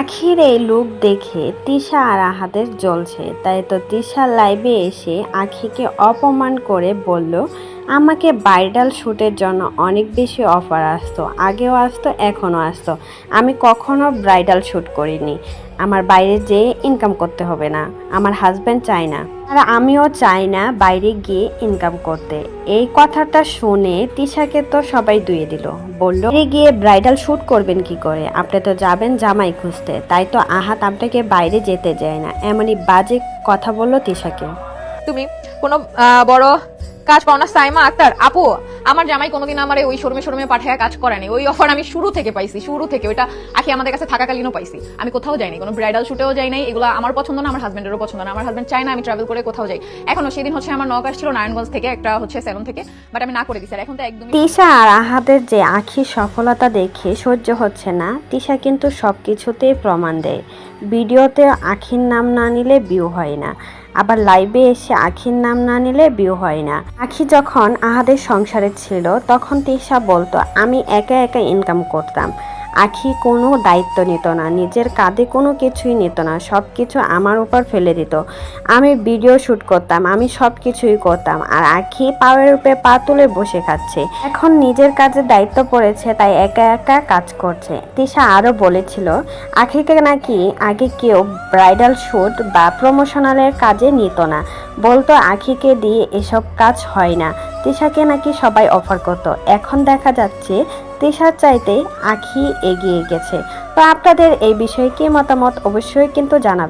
আখির এই লুক দেখে তিশা আর আহাদের জ্বলছে। তাই তো তিশা লাইভে এসে আখিকে অপমান করে বলল, আমাকে ব্রাইডাল শ্যুটের জন্য অনেক বেশি অফার আসতো, আগেও আসতো, এখনও আসতো। আমি কখনো ব্রাইডাল শ্যুট করিনি। আমার বাইরে যেয়ে ইনকাম করতে হবে না। আমার হাজব্যান্ড চায় না। আর আমিও চাই না বাইরে গিয়ে ইনকাম করতে। এই কথাটা শুনে তিশাকে তো সবাই দুয়ে দিল। বলল গিয়ে ব্রাইডাল শ্যুট করবেন কি করে? আপনি তো যাবেন জামাই খুঁজতে। তাই তো আহাত আপনাকে বাইরে যেতে যায় না। এমনই বাজে কথা বলল তিশাকে। তুমি কোনো বড় কাজ পাও না, সাইমা আক্তার। আপু আমার জামাই কোনোদিন আমার ওই শোরুমে শোরুমে পাঠায় কাজ করেনি ওই অফার আমি শুরু থেকে পাইছি, শুরু থেকে ওইটা আখি আমাদের কাছে থাকাকালীনও পাইছি। আমি কোথাও যাইনি, কোনো ব্রাইডাল শুটেও যাই নাই এগুলো আমার পছন্দ না, আমার হাজবেন্ডেরও পছন্দ না। আমার হাজবেন্ড চায় না আমি ট্রাভেল করে কোথাও যাই। এখনও সেদিন হচ্ছে আমার নক আসছিল নারায়ণগঞ্জ থেকে, একটা হচ্ছে সেলুন থেকে বাট আমি না করে দিছি। আর এখন তো একদমই তিশা আর আহাদের যে আখির সফলতা দেখে সহ্য হচ্ছে না, তিশা কিন্তু সব কিছুতেই প্রমাণ দেয়। ভিডিওতে আখির নাম না নিলে ভিউ হয় না। আবার লাইভে এসে আখির নাম না নিলে বিয়ে হয় না। আখি যখন আহাদের সংসারে ছিল, তখন তিশা বলতো, আমি একা একা ইনকাম করতাম। আখি কোনো দায়িত্ব নিত না, নিজের কাঁধে কোনো কিছুই নিত না সব কিছু আমার উপর ফেলে দিত। আমি ভিডিও শ্যুট করতাম, আমি সব কিছুই করতাম, আর আখি পাওয়ের উপরে পা তুলে বসে খাচ্ছে। এখন নিজের কাজে দায়িত্ব পড়েছে, তাই একা একা কাজ করছে। তিশা আরও বলেছিল, আখিকে নাকি আগে কেউ ব্রাইডাল শ্যুট বা প্রমোশনালের কাজে নিত না। বলতো আখিকে দিয়ে এসব কাজ হয় না। তিশাকে নাকি সবাই অফার করতো। এখন দেখা যাচ্ছে তিশার চাইতে আখি এগিয়ে গেছে। তো আপনাদের এই বিষয়ে কি মতামত অবশ্যই কিন্তু জানাবেন।